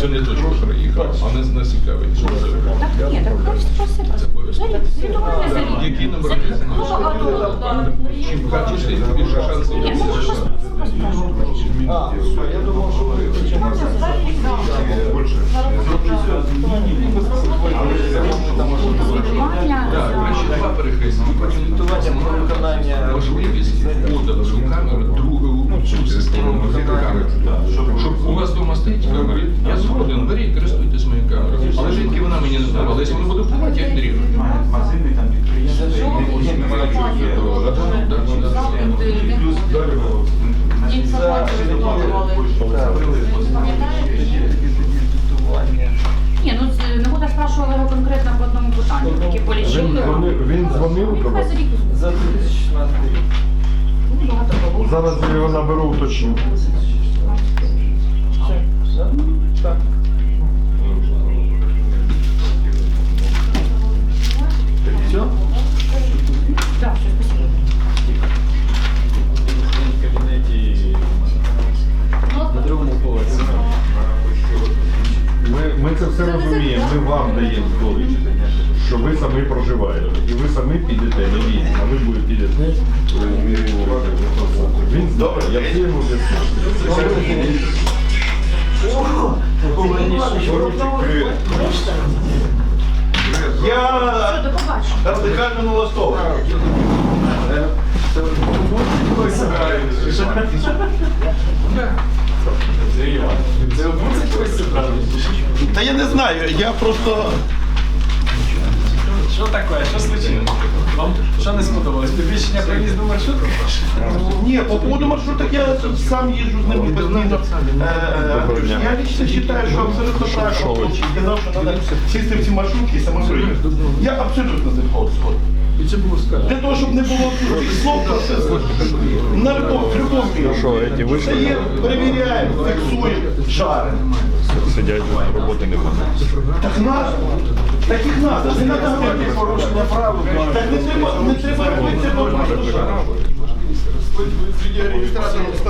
Це не точно проїхав, а нас цікавить. Це? Так ні, так Це обов'язково. Звітування заліт. Які номери? Ну, то, да. Чим качество, тим більше шансів. Ні, ну ви просто А, все, я думав, що ви Звітування. Так, краще два перехресники. Звітування про виконання Можливість цю камеру другу ну. Щоб у вас вдома стоїть камера, я згоден, беріть, користуйтесь моєю камерою. Але звідки вона мені не здавала? Якщо вона буде впливати, я відріжу. Магазини там. Ні, ну Негода спрашувала його конкретно по одному питанню. Такі полічили. Він дзвонив- Ну, до вас? за 2016 рік. Ну. Зараз я його наберу, уточню. Все розуміємо, ми вам даємо довідку, що ви самі проживаєте. І ви самі підете, не він, а ви будете підете. у- Він добре, я всі йому об'ясню. Я радикально налаштований. Та я не знаю, я просто. Що таке? Що случилось? Вам що не сподобалось? Підвищення проїзду маршрутки? Ні, по поводу маршруток я сам їжджу з ними постійно. Е, е, Я лично вважаю, що абсолютно правильно сказав, що треба сісти в ці маршрутки і самим. Я абсолютно за цього згоден. І це було сказано. Для того, щоб не було слов про це, На любов, є, перевіряємо, фіксуємо, шари. Сидять, роботи не буде. Так нас, Так їх надо. Не треба робити порушення правил. Так не треба, не треба робити це шаром.